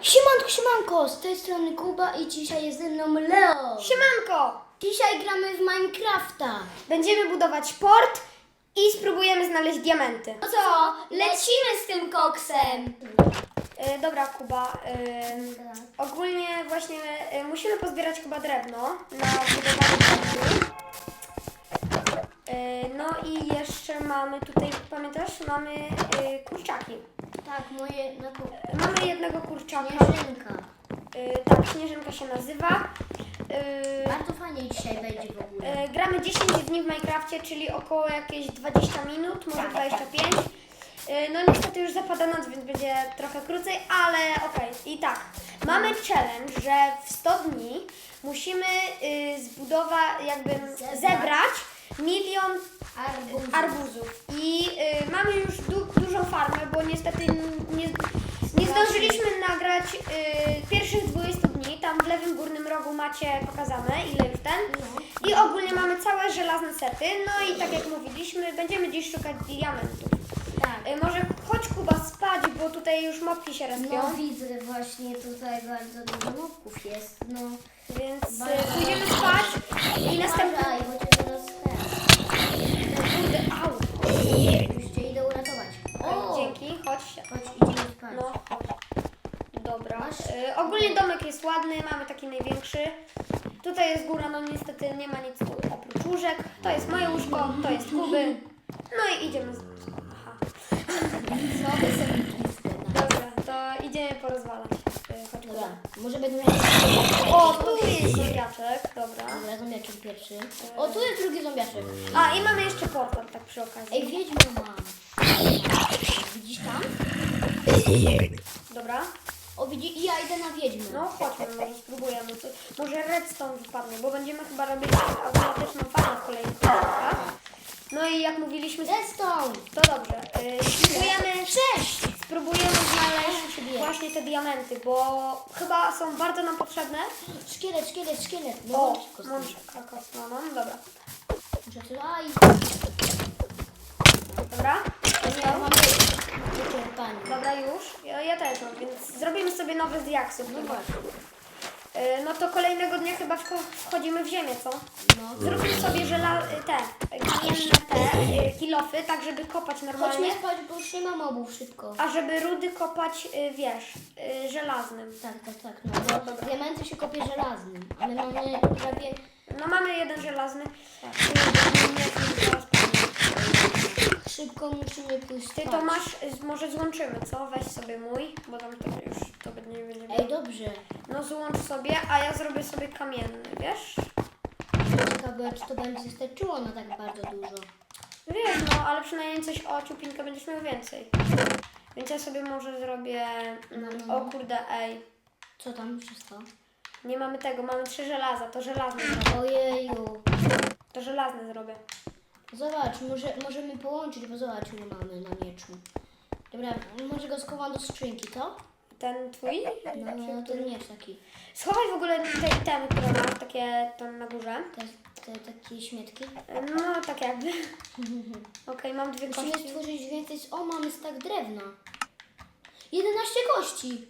Siemanko, siemanko, z tej strony Kuba i dzisiaj jest ze mną Leo. Siemanko! Dzisiaj gramy w Minecrafta. Będziemy budować port i spróbujemy znaleźć diamenty. No co, lecimy z tym koksem. E, dobra, Kuba. e, ogólnie właśnie e, musimy pozbierać chyba drewno na budowanie portu. E, no i jeszcze mamy tutaj, pamiętasz, mamy e, kurczaki. Tak, moje na. Mamy jednego kurczaka. Śnieżynka. E, tak, Śnieżynka się nazywa. E, Bardzo fajnie dzisiaj będzie w ogóle. E, Gramy 10 dni w Minecrafcie, czyli około jakieś 20 minut, może 25. E, No niestety już zapada noc, więc będzie trochę krócej, ale okej. I tak, mamy challenge, że w 100 dni musimy y, zbudować, jakby Zebrać. Milion Arbuz. arbuzów. I y, mamy już du dużą farmę, bo niestety nie, nie zdążyliśmy nagrać y, pierwszych 20 dni. Tam w lewym górnym rogu macie pokazane, ile już ten. I ogólnie mamy całe żelazne sety. No i tak jak mówiliśmy, będziemy dziś szukać diamentów. Tak. Y, może chodź Kuba spać, bo tutaj już mopki się respią. No widzę właśnie tutaj bardzo dużo mopków jest. No. Więc y, pójdziemy spać i następny... Uważaj, bo Już cię idę uratować. O, Dzięki, chodź. Chodź, idziemy spać. No, chodź. Dobra. Y, ogólnie domek jest ładny, mamy taki największy. Tutaj jest góra, no niestety nie ma nic tu oprócz łóżek. To jest moje łóżko, to jest Kuby. No i idziemy. Z... Aha. Co Dobra, to idziemy porozwalać. Dobra, może będę miał... O, tu jest zombiaczek, dobra. Dobra, zombiaczek pierwszy. O, tu jest drugi zombiaczek. A, i mamy jeszcze portal, tak przy okazji. Ej, wiedźmę mam. Widzisz tam? Dobra. O, widzi, i ja idę na wiedźmę. No chodźmy, może spróbujemy. Co- Może redstone wypadnie, bo będziemy chyba robić automatyczną farmę w kolejnych odcinkach. No i jak mówiliśmy, Redstone! to dobrze. Yy, spróbujemy, Sześć! Spróbujemy znaleźć właśnie te diamenty, bo chyba są bardzo nam potrzebne. Szkielet, szkielet, szkielet. No, O, bądź kostny. mączka kostna, no dobra. Aj, Dobra? ja mam wyczerpanie. Dobra, już. Ja, ja też mam, więc zrobimy sobie nowe z diaksów. No właśnie. Yy, no to kolejnego dnia chyba wcho- wchodzimy w ziemię, co? No. Zróbmy sobie żela- te kamienne y, kilofy, tak żeby kopać normalnie, Chodźmy spać, bo już nie ma mobów szybko. a żeby rudy kopać, y, wiesz, y, żelaznym. Tak, tak, tak. No, bo diamenty się kopie żelaznym. Ale mamy prawie... No mamy jeden żelazny. Tak. Y, nie, nie, zaraz powiem. Szybko musimy pójść Ty spać. to masz, y, może złączymy, co? Weź sobie mój, bo tam to już to będzie, nie będzie. Ej, dobrze. No złącz sobie, a ja zrobię sobie kamienny, wiesz? Ciekawe, czy to będzie starczyło na tak bardzo dużo. Wiesz, no, ale przynajmniej coś o ciupinkę będziesz miał więcej. Więc ja sobie może zrobię, mm, No, no, o no. kurde, ej. Co tam wszystko? Nie mamy tego, mamy trzy żelaza, to żelazne zrobię. Ojeju. To żelazne zrobię. Zobacz, może, możemy połączyć, bo zobacz, ile mamy na mieczu. Dobra, może go schowam do skrzynki, co? Ten twój? No, no ten miecz taki. Schowaj w ogóle te itemy, które masz, takie tam na górze. Te, te takie śmietki. No, tak jakby. Okej, mam dwie Musimy kości. stworzyć więcej... O, mamy stak drewna. 11 kości.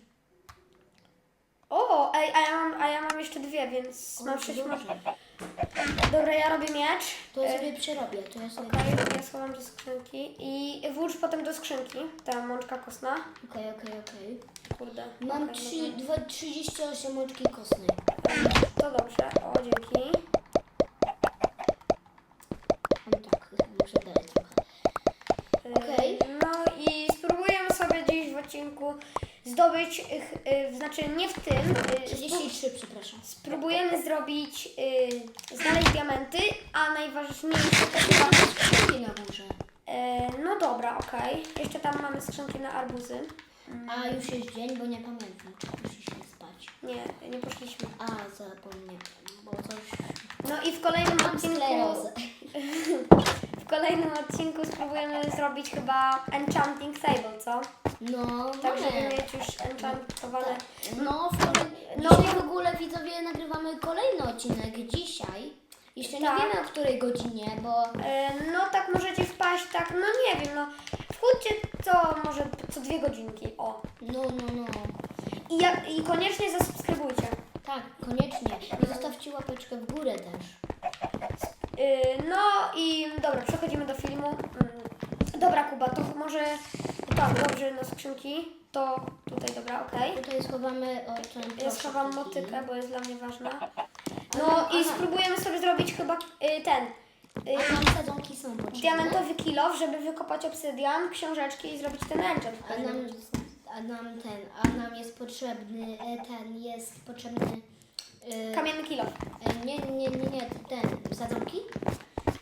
O, ej, a ja mam, a ja mam jeszcze dwie, więc O, mam to sześć dobrze. Dobra, ja robię miecz. To ja sobie przerobię, to ja sobie... Okej, ja schowam do skrzynki i włóż potem do skrzynki, ta mączka kostna. Okej, okej, okej. Kurde. Mam okej, trzy- dobra. dwa- 38 mączki kostnej. To dobrze, o dzięki. Mam tak, muszę dalej trochę. Okej. No i spróbujemy sobie dziś w odcinku zdobyć, y, znaczy nie w tym, y, 33, przepraszam. spróbujemy zrobić, y, znaleźć diamenty, a najważniejsze to chyba... Skrzynki na górze. Y, no dobra, okej. Jeszcze tam mamy skrzynki na arbuzy. A już jest dzień, bo nie pamiętam, czy poszliśmy spać. Nie, nie poszliśmy. A, zapomniałem, bo coś... No i w kolejnym odcinku... sklerozę. W kolejnym odcinku spróbujemy zrobić chyba enchanting table, co? No, Tak, żeby mamy. mieć już enchantowane... No, w, kolej... No. dzisiaj w ogóle widzowie nagrywamy kolejny odcinek dzisiaj. Jeszcze nie Tak. wiemy o której godzinie, bo E, No tak możecie wpaść, tak, no nie wiem, no wchódźcie co może co dwie godzinki, o. no, no, no. I, jak, I koniecznie zasubskrybujcie. Tak, koniecznie. I zostawcie łapeczkę w górę też. Yy, no i dobra, przechodzimy do filmu. Mm, Dobra, Kuba, to może tak, dobrze na skrzynki. To tutaj, dobra, okej. Tutaj schowamy o ten Ja schowam motykę, bo jest dla mnie ważna. No i spróbujemy sobie zrobić chyba y, ten y, nam sadzonki są potrzebne. diamentowy kilof, żeby wykopać obsydian, książeczki i zrobić ten enchant. A nam, a nam ten, a nam jest potrzebny, e, ten jest potrzebny. E, Kamienny kilof. e, nie, nie, nie, nie, ten, sadzonki?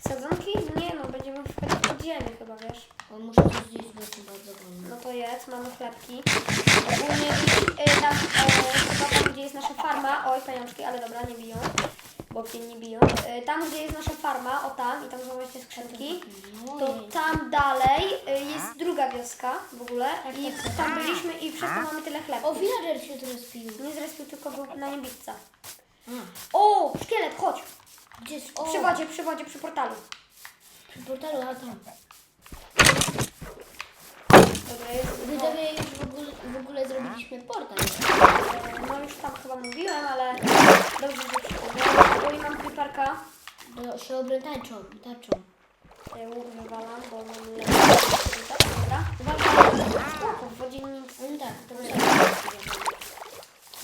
Sadzonki? Nie no, będziemy wchodzić pod ziemię chyba, wiesz. O, muszę coś zjeść, bo jestem bardzo wolny. No to jest, mamy chlebki. Ogólnie y, tam, chyba tam, gdzie jest nasza farma, oj pajączki, ale dobra, nie biją, bo mnie nie biją. E, tam, gdzie jest nasza farma, o tam, i tam są właśnie skrzynki, to tam dalej y, jest druga wioska w ogóle Tak, i tak, tak. tam byliśmy i przez to mamy tyle O, chlebków. villager się tu rozpił. Nie zrespił, tylko był na niebitca. A, O, szkielet, chodź! gdzie jest? O, Przy wodzie, przy wodzie, przy portalu. przy portalu, a tam. Widzowie, już w ogóle, w ogóle zrobiliśmy portal. No już tam chyba mówiłem, ale dobrze, że przypomniałem. Bo i mam piparka. Do szeobrę tańczą, tańczą. Ja łuk wywalam, bo mam lepszy. Dobra. Uwaga, nic. No tak, to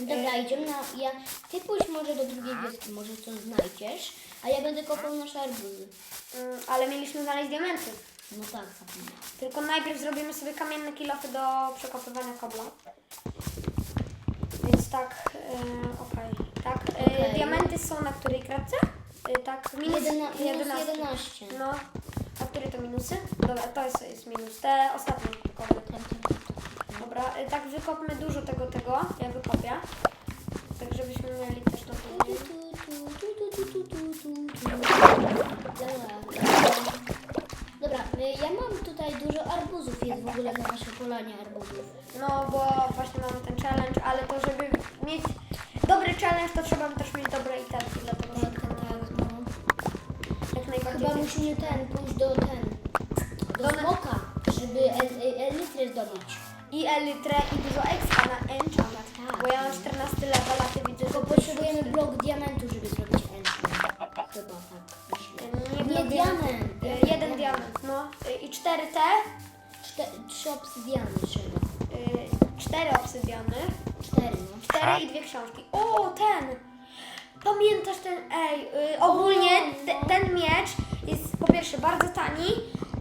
Dobra, idziemy na... Ja, ty pójdź może do drugiej wioski, może coś znajdziesz, a ja będę kopał nasze arbuzy. Mm, ale mieliśmy znaleźć diamenty. No tak, zapomniałam. Tylko najpierw zrobimy sobie kamienne kilofy do przekopywania kobla. Więc tak, yy, okej. Tak, yy, Okej. diamenty są na której kratce? Yy, tak, minus Jedyna, minus 11. 11. No, a które to minusy? Dobra, to jest, jest minus. Te ostatnie. Tak, tak, tak. Dobra, y, tak wykopmy dużo tego, tego. Ja wykopię. Polanie arbuzów. No, bo właśnie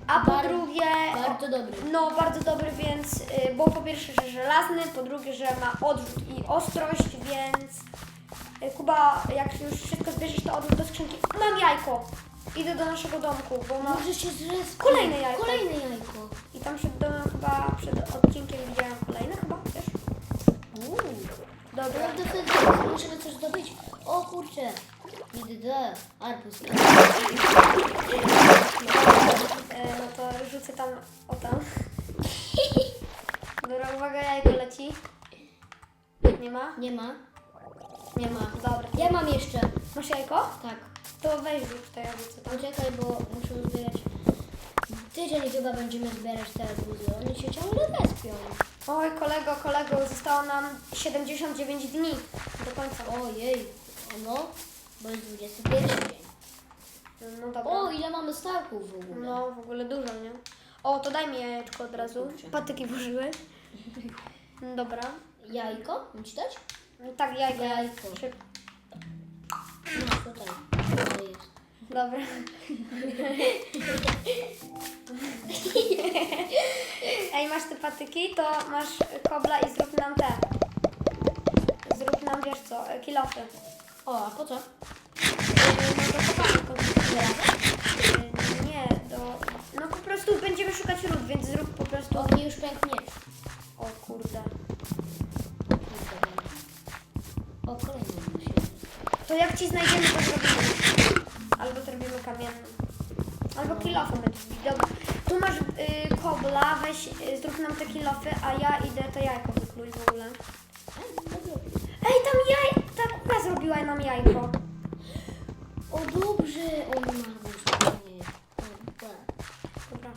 a po Bar- drugie, Bardzo dobry. no bardzo dobry, więc, y, bo po pierwsze, że żelazny, po drugie, że ma odrzut i ostrość, więc y, Kuba, jak już wszystko zbierzesz, to odłóż do skrzynki. Mam jajko! Idę do naszego domku, bo mam... Może się. Kolejne jajko. Kolejne jajko. I tam przed domem chyba, przed odcinkiem widziałem kolejne chyba, wiesz? Uuu. Dobra. To wtedy musimy coś zdobyć. O kurczę. Widzę, arbuz. E, no to rzucę tam, o tam. Dobra, uwaga, jajko leci. Nie ma? Nie ma? Nie ma. Dobra. Ja mam jeszcze. Masz jajko? Tak. To weź rzuć to ja rzucę tam. Poczekaj, bo muszę zbierać. Tydzień chyba będziemy zbierać te arbuzy. One się ciągle respią. Oj, kolego, kolego, zostało nam 79 dni do końca. Ojej. No, bo jest 21 dzień. No dobra. O, ile mamy staków w ogóle. No, w ogóle dużo, nie? O, to daj mi jajeczko od razu. Kurczę. Patyki włożyły. Dobra. Jajko? Mam ci dać? No tak, jajko. Jajko. Szyb. No, tutaj. To jest. Dobra. Ej, masz te patyki, to masz kobla i zrób nam te. Zrób nam, wiesz co, kilofy. O, a po co? Yy, No do konstruktora. Yy, Nie, do... No po prostu będziemy szukać ród, więc zrób po prostu... O, mnie już pęknie. O kurde. O, kolejny się. To jak ci znajdziemy, to zrobimy. Albo zrobimy kamienny. Albo kilofy będziesz robić. Dobra. Tu masz y, kobla, weź, y, zrób nam te kilofy, a ja idę to jajko wykluć w ogóle. Ej, tam jaj... Ta kura zrobiła nam jajko. O, dobrze. O, nie ma arbuz. Nie. O, tak. Dobra.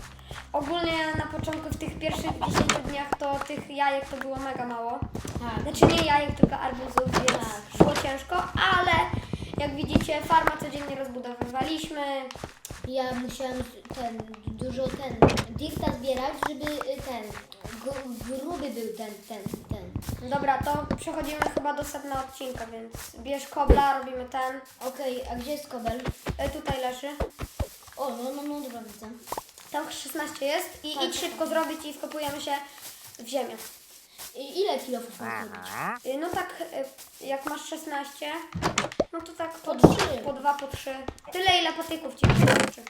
Ogólnie na początku, w tych pierwszych 10 dniach, to tych jajek to było mega mało. Tak. Znaczy nie jajek, tylko arbuzów, więc Tak. szło ciężko, ale jak widzicie, farma codziennie rozbudowywaliśmy. Ja musiałam ten, dużo ten, dirta zbierać, żeby ten, gru- gruby był ten, ten, ten. Dobra, to przechodzimy chyba do sedna odcinka, więc bierz kobla, robimy ten. Okej, a gdzie jest kobel? E, tutaj leży. O, no, no, no, dobra, widzę. Tam 16 jest i Tak, idź tak, szybko zrobić i wkopujemy się w ziemię. I ile kilofów mam zrobić? Y, No tak, y, jak masz 16, no to tak po, Po trzy, po dwa, po trzy. Tyle ile patyków ci wystarczy.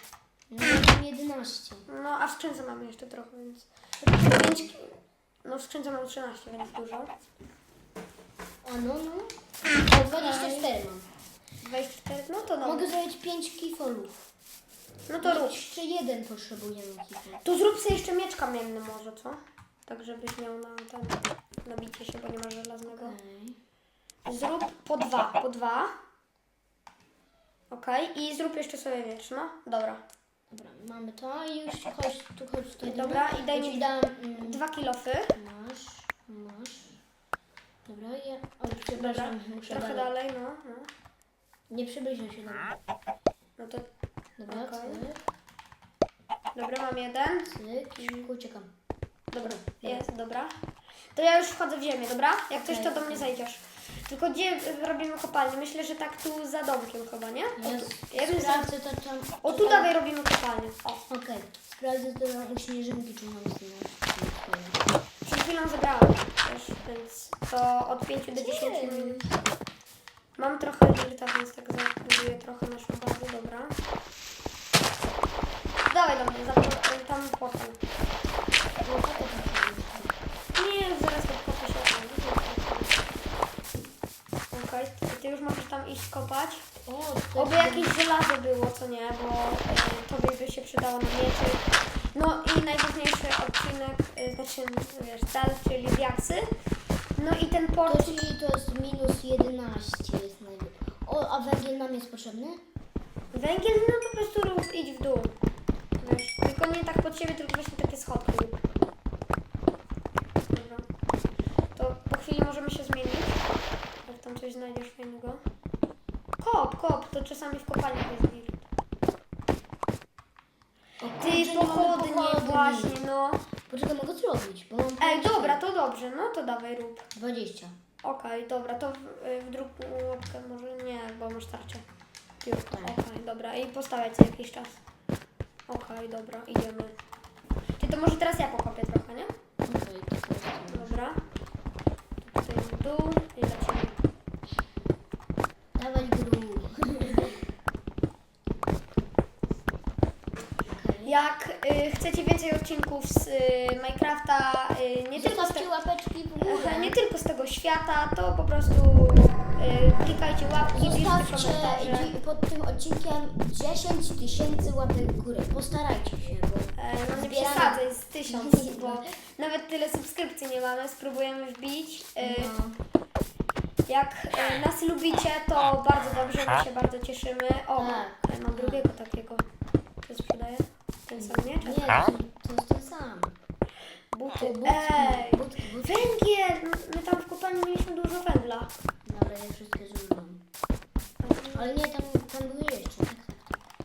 No, ja mam 11. No a w skrzynce mamy jeszcze trochę, więc 5, no w skrzynce mam 13, więc dużo. A no, no. O, 24 mam. 24, no to no. Mogę zrobić 5 kifolów. No to rób. Jeszcze jeden potrzebujemy kifol. Tu zrób sobie jeszcze miecz kamienny może, co? Tak, żebyś miał na ten, na bicie się, bo nie masz żelaznego. Zrób po dwa, po dwa. Okej, i zrób jeszcze sobie wiecz, no. Dobra. Dobra, mamy to i już chodź, tu chodź tutaj. do Dobra, mnie. i daj Ja mi ci dam. Mm, Dwa kilofy. masz, masz. Dobra, ja. Oj, przepraszam, muszę Trochę dalej. dalej, no. no. Nie przybliżę się dalej. No to Dobra, Okej. cyk, dobra, mam jeden. cyk i szybko uciekam. Dobra, jest, dobra. To ja już wchodzę w ziemię, dobra? Jak coś, to do mnie zajdziesz. Tylko gdzie robimy kopalnię? Myślę, że tak tu za domkiem chyba, nie? O, Ja tu, ja bym za... sprawdzę to tam. o tu dawaj robimy kopalnię. O, Okej, sprawdzę to u śnieżynki, czy mam z przed chwilą zebrałam też, więc to od 5 do 10 minut. Mam trochę dirta, więc tak zabuduję trochę naszą bazę, dobra. Dawaj do mnie, za, tam potem. Nie, zaraz podkopię się. Okej, ty, już możesz tam iść kopać. O, Oby jakieś żelazo było, co nie, bo e, tobie by się przydało na mieczy. No i najważniejszy odcinek, e, znaczy, wiesz, cel, czyli diaksy. No i ten port... To czyli to jest minus 11 jest. O, a węgiel nam jest potrzebny? Węgiel, no po prostu rób, idź w dół. Wiesz, tylko nie tak pod siebie, tylko właśnie takie schodki. Dobra. To po chwili możemy się zmienić. Coś znajdziesz fajnego. Kop, kop, to czasami w kopalniach jest wirt. Ty, pochodnie pochodni. właśnie, no. Poczekaj, mogę zrobić, bo mam Ej, 20. dobra, to dobrze, no to dawaj rób. 20. Okej, dobra, to w, y, w drugą łapkę może nie, bo masz tarczę. Już, Tak. okej, dobra, i postawiać co jakiś czas. Okej, dobra, idziemy. Ty to może teraz ja pokopię trochę, nie? Okej, to jest Dobra. To Tutaj w dół i lecimy. Dawaj gru. Jak y, chcecie więcej odcinków z y, Minecrafta, y, nie, tylko z Zostawcie te, łapeczki w górę. Nie tylko z tego świata, to po prostu y, klikajcie łapki, piszcie Zostawcie komentarze. dzi- pod tym odcinkiem 10 tysięcy łapek w górę. Postarajcie się, bo E, No nie Zbieramy. przesadzaj z tysiąc, bo nawet tyle subskrypcji nie mamy, spróbujemy wbić. E, no, Jak e, nas lubicie, to bardzo dobrze, my się bardzo cieszymy. O, Tak. e, mam drugiego takiego. To sprzedaję? Ten sam miecz? nie, to, jest ten sam. Buty. Budki, Ej, budki, budki. węgiel! My- tam w kopalni mieliśmy dużo węgla. Dobra, ja wszystkie zużyłam. Ale nie, tam, tam były jeszcze. Tak.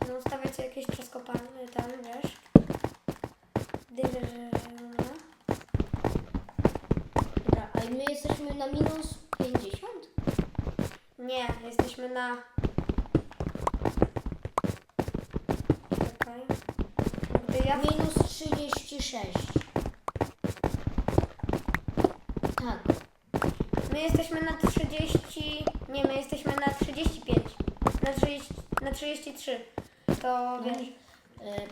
No stawiacie jakieś przez kopalnię, tam, wiesz. Dyr- Dobra, a my jesteśmy na minus 50? Nie, jesteśmy na... Czekaj. Gdy ja... Minus 36. Tak. My jesteśmy na 30... Nie, my jesteśmy na 35. Na 30, na 33. To wiesz... E,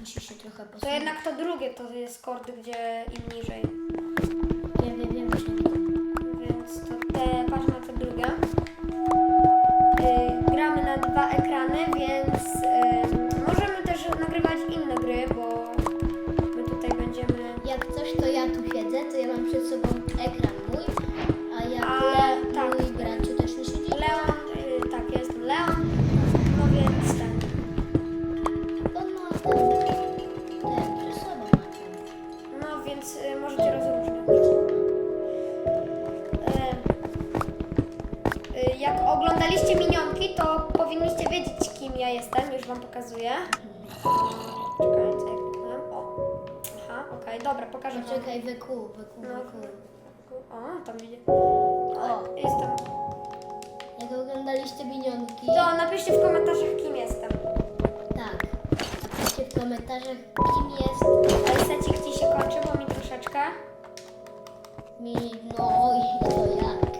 musisz się trochę To posunąć. jednak to drugie to jest kord, gdzie im niżej. Wam pokazuję. Czekaj, co ja kliknąłem? O. Aha, okej, dobra, pokażę wam. Poczekaj, wyku, wyku, No. O, tam widzę. O. Jestem. Jak oglądaliście minionki, To napiszcie w komentarzach, kim jestem. tak. Napiszcie w komentarzach, kim jest Ale secik ci się kończy, bo mi troszeczkę. mi, no i to jak.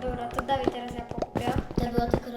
Dobra, to Dawid teraz ja pokupię. To była tylko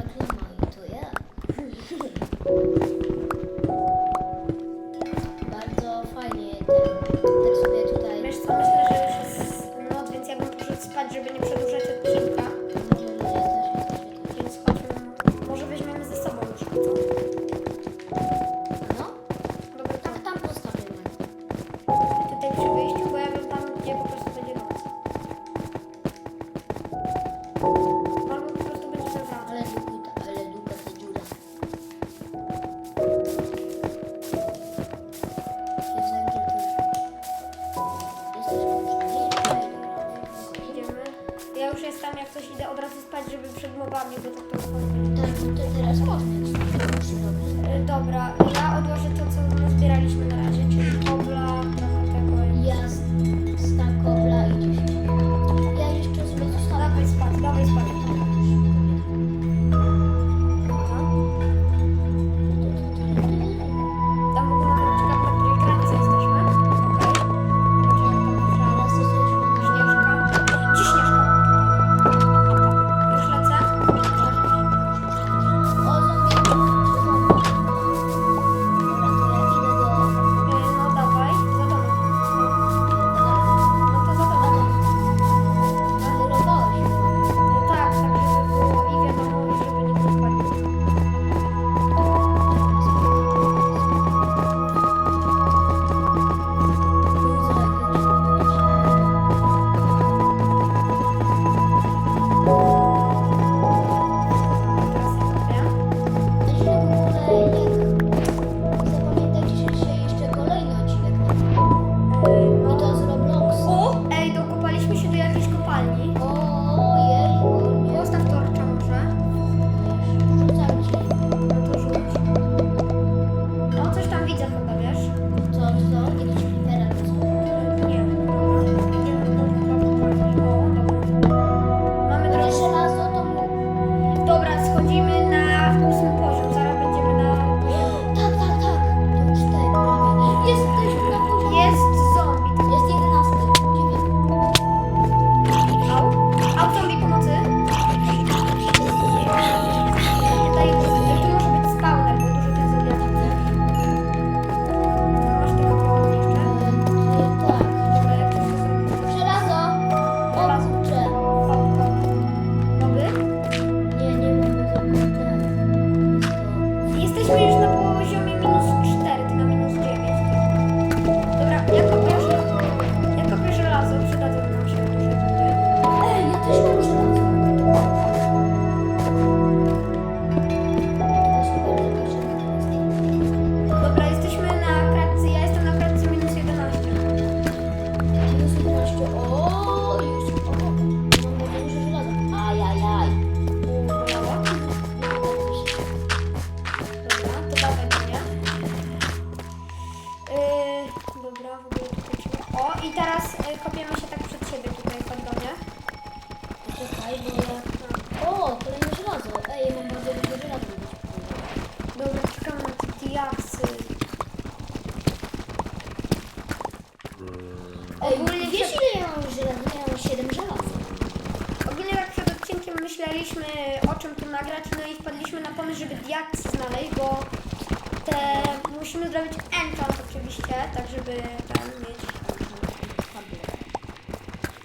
zrobić enchant oczywiście, tak żeby tam mieć.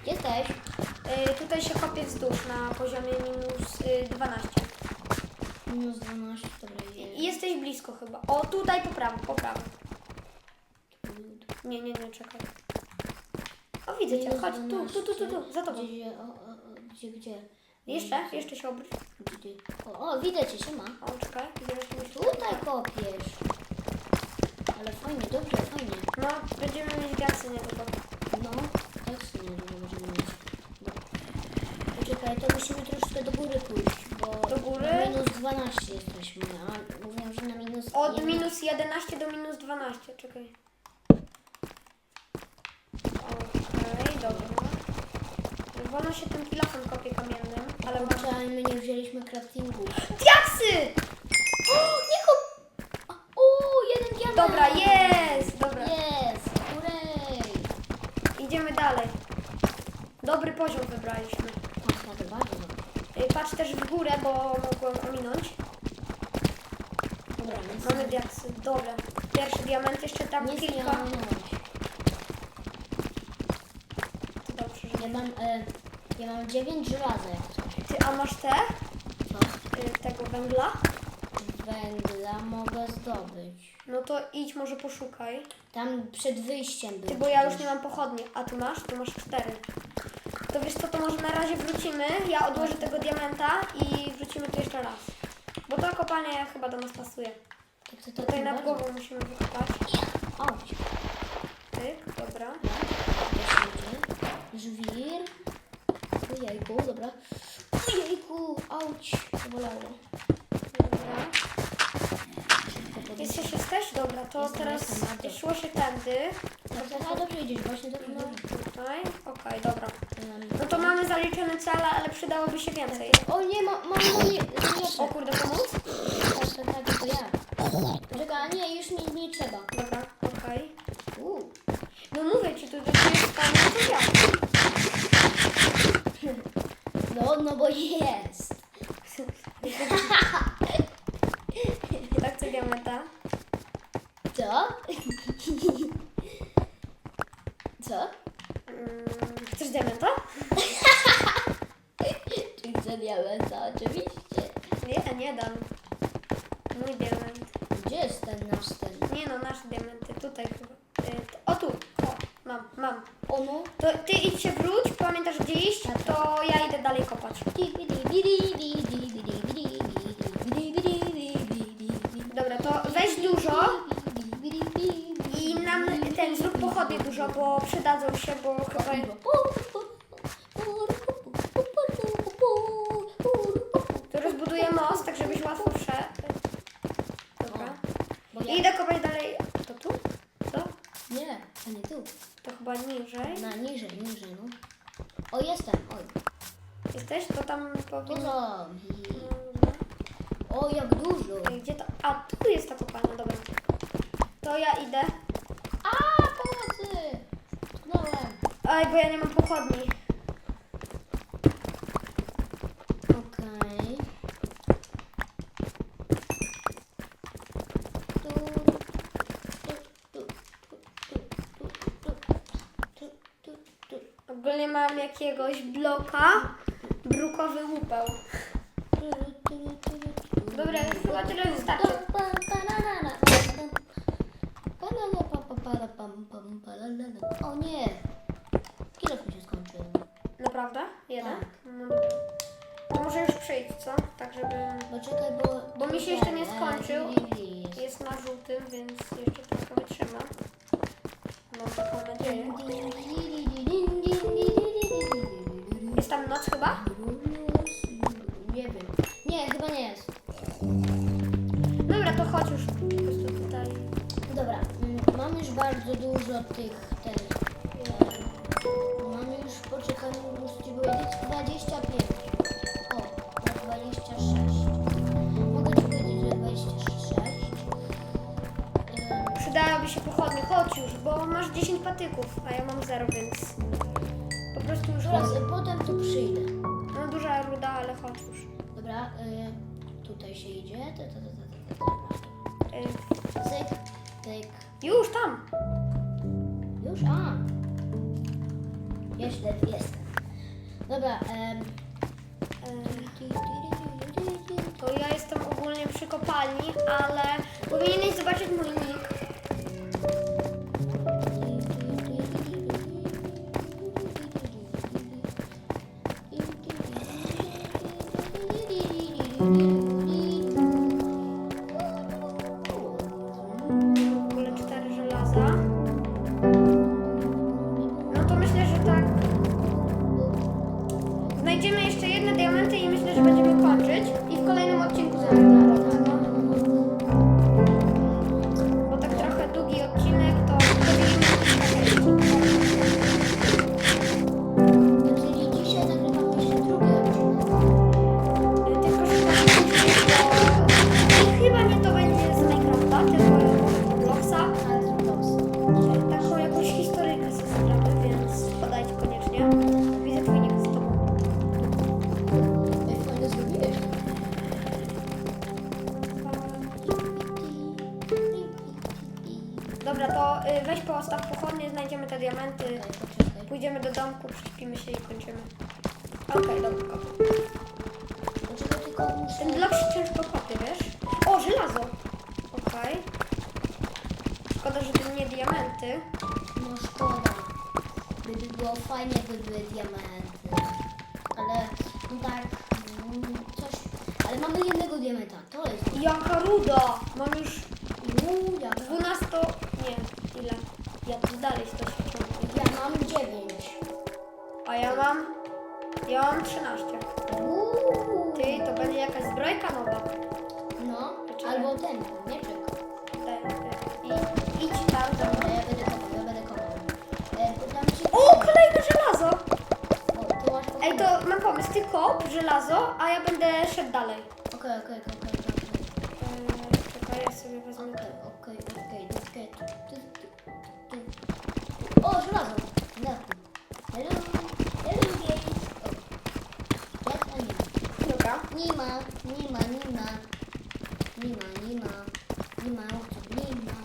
Jesteś? Y, tutaj się kopie wzdłuż na poziomie minus y, 12. Minus 12, dobra, I jesteś blisko chyba. O, tutaj po prawo, po prawo. Nie, nie, nie, czekaj. O, widzę cię, chodź, tu, tu, tu, tu, tu, za tobą. Gdzie, o, o, o, gdzie, gdzie? Jeszcze, jeszcze się obróć. Gdzie? O, o widzę cię, siema. O, czekaj, zaraz. Tutaj kopiesz. Ale fajnie, dobrze, fajnie. No, będziemy mieć diaksy niedługo. No, tak sobie nie możemy mieć. Dobra. Poczekaj, to musimy troszkę do góry pójść, bo Do góry? na minus 12 jesteśmy, a mówią, że na minus Od Jeden- minus 11 do minus 12, czekaj. Okej, dobra. Wolno się tym kilofem kopie kamiennym, ale mam... Kurczę, my nie wzięliśmy craftingu. Diaksy! O, nie kup! O, jeden diament! Dobra, jest! Dobra, Jest! Urej! idziemy dalej. Dobry poziom wybraliśmy. Tak, tak, bardzo dobrze. Y, Patrz też w górę, bo mogłem ominąć. Dobra, nic Mamy diaksy. Dobra. Pierwszy diament, jeszcze tam Nic nie kilka. Dobrze, że Ja mam, e, ja mam 9 żelaza jak coś. Ty, a masz te? Co? Y, tego węgla? Węgla mogę zdobyć. No to idź, może poszukaj. Tam przed wyjściem był. Ty, bo ja już nie mam pochodni, a tu masz? Tu masz cztery. To wiesz co, to może na razie wrócimy. Ja odłożę tego diamenta i wrócimy tu jeszcze raz. Bo to kopanie chyba do nas pasuje. Tak, to, to, Tutaj bardzo- głową musimy wykopać. Auć. Tyk, dobra. Żwir. Ojejku, dobra. Ojejku, auć. To bolało. dobra. Jesteś, jesteś? Teraz szło się tędy. Tak, tak, a dobrze idziesz, właśnie dobrze, No tutaj. Okej, dobra. Um, No to mamy zaliczone cele, ale przydałoby się więcej. O nie, ma, mam moje... O kurde, pomóc? Tak, tak, tak, to ja. Czekaj, a nie, już mi nie trzeba. Dobra, okej. Uuu. No mówię ci, tu to jest fajne, to ja. No, no bo jest. Tak, co diamenta? Co? Co? Mm, chcesz diamenta? Czy diamenta? Oczywiście. Nie, nie dam. Mój diament. Gdzie jest ten nasz ten? Nie no, nasze diamenty. Tutaj chyba. Y, O tu. O, mam, mam. O no. To ty idź się wróć, pamiętasz gdzie iść? To ja idę dalej kopać. Dobra, to weź dużo i nam ten zrób pochodnie dużo, bo przydadzą się, bo chyba... To rozbuduję most, tak żebyś łatwo wszedł. Dobra. Bo I ja... idę kopać dalej. To tu? Co? Nie, to nie tu. To chyba niżej. Na niżej, niżej, no. O, jestem, oj. Jesteś? To tam To powinno... O, jak dużo. Gdzie to? A, tu jest ta kopalnia, dobra. To ja idę. A, pomocy! Tknąłem. Aj, bo ja nie mam pochodni. Okej. Tu, tu, tu, tu, tu, tu, tu, tu, tu, Ogólnie mam jakiegoś bloka naukowy upał. Dobra, chyba tyle wystarczy. Nie, chyba nie jest. Dobra, to chodź już po prostu tutaj. Dobra, mm, mam już bardzo dużo tych ten. e, Mam już, poczekaj, muszę ci powiedzieć, 25. O, na 26. Mogę ci powiedzieć, że 26. Em, Przydałaby się pochodnie, chodź już, bo masz 10 patyków, a ja mam 0, więc po prostu już Teraz, chodź. e, potem tu przyjdę. No duża ruda, ale chodź już. Dobra, y, tutaj się idzie. Ta, ta, ta, ta, ta, ta. Y, Cyk, cyk. już tam! Już? A. Jeszcze jestem. Dobra, em, te diamenty. Czekaj, poczekaj. Pójdziemy do domku, przyśpimy się i kończymy. Okej, dobra. Poczekaj, tylko muszę... Ten blok się ciężko kopie, wiesz? O, żelazo! Okej. Szkoda, że to nie diamenty. No szkoda. By było fajnie, by były diamenty. Ale no tak, mm, coś... Ale mamy jednego diamenta, to jest... Jaka ruda! Mam już Ja mam 13. Uuu. Ty, to będzie jakaś zbrojka nowa. No, albo ten, mieczek. Daj, daj. I, idź tam Dobra, ja będę kopał, ja będę kopał. E, ci... O, kolejne żelazo! O, ty masz Ej, to mam pomysł. Ty kop żelazo, a ja będę szedł dalej. Okej, okej, okej. Eee, czekaj, ja sobie wezmę. Okej, Nie ma, nie ma, nie ma. Nie ma, nie ma. Nie ma, nie ma.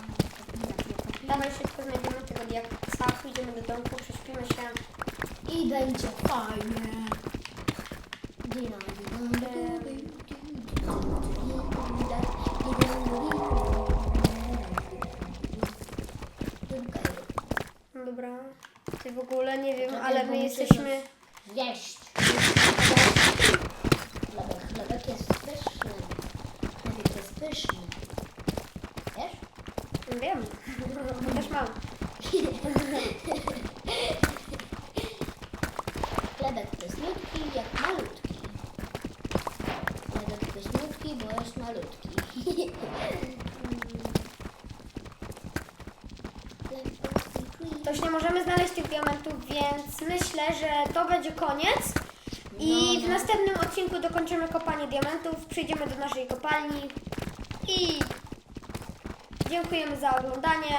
Dawaj szybko znajdziemy tego diaksa, pójdziemy do domku, prześpimy się. I będzie fajnie. Dina, dina. Dobra. Ty w ogóle nie wiem, ale my jesteśmy... Jeść. Chlebek, chlebek jest pyszny. Chlebek jest pyszny. Wiesz? Wiem. Też mam. Chlebek pyszniutki jak malutki. Chlebek pyszniutki, bo jest malutki. Toś nie możemy znaleźć tych diamentów, więc myślę, że to będzie koniec. I No, w no. następnym odcinku dokończymy kopanie diamentów, przyjdziemy do naszej kopalni i dziękujemy za oglądanie.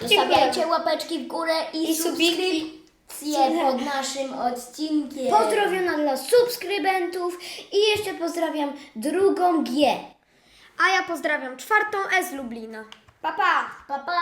Zostawiajcie łapeczki w górę i, I subskrypcje pod naszym odcinkiem. Pozdrowiona dla subskrybentów i jeszcze pozdrawiam drugą G. A ja pozdrawiam czwartą S z Lublina. Pa, pa! Pa, pa!